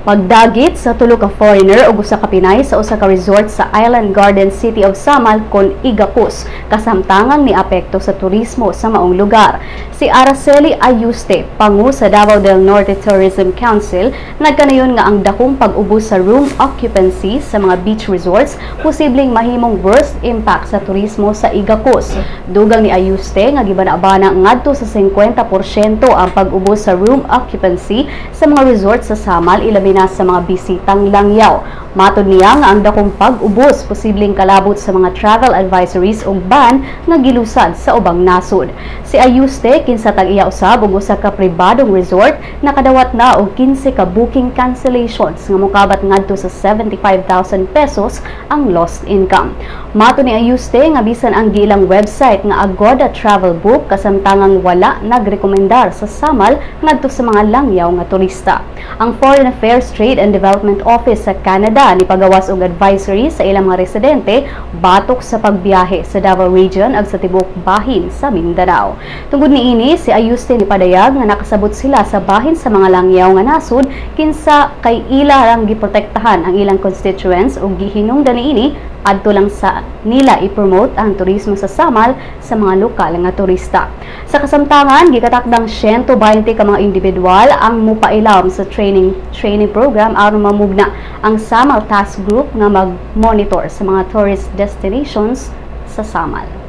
Pagdagit sa tulo ka foreigner ug usa ka Pinay sa usa ka resort sa Island Garden City of Samal kon Igapos kasamtangan ni apekto sa turismo sa maong lugar. Si Araceli Ayuste, pangu sa Davao del Norte Tourism Council, nagkanayon nga ang dakong pag-ubos sa room occupancy sa mga beach resorts posibleng mahimong worst impact sa turismo sa Igapos. Dugang ni Ayuste nga gibana-bana ngadto sa 50% ang pag-ubos sa room occupancy sa mga resorts sa Samal ilabi na sa mga bisitang langyaw. Matod niya nga ang dakong pag-ubos posibleng kalabot sa mga travel advisories ug ban nga gilusad sa ubang nasod. Si Ayuste kinsa tag-iya usab og usa ka pribadong resort nakadawat na og 15 ka booking cancellations nga mokabat ngadto sa 75,000 pesos ang lost income. Mato ni Ayuste nga bisan ang gilang website nga Agoda Travel Book kasamtangang wala nagrekomendar sa Samal ngadto sa mga langyaw nga turista. Ang Foreign Affairs Trade and Development Office sa Canada ni pagawas og advisory sa ilang mga residente batok sa pagbiyahe sa Davao Region ag sa tibok bahin sa Mindanao. Tungod niini si Ayuste ni padayag nga nakasabot sila sa bahin sa mga langyaw nga nasod kinsa kay ila lang giprotektahan ang ilang constituents ug gihinungdan niini adto lang sa nila i-promote ang turismo sa Samal sa mga lokal nga turista. Sa kasamtangan, gikatakdang 120 ka mga individual ang mupailam sa training training program aron mamugna ang Samal Task Group nga mag-monitor sa mga tourist destinations sa Samal.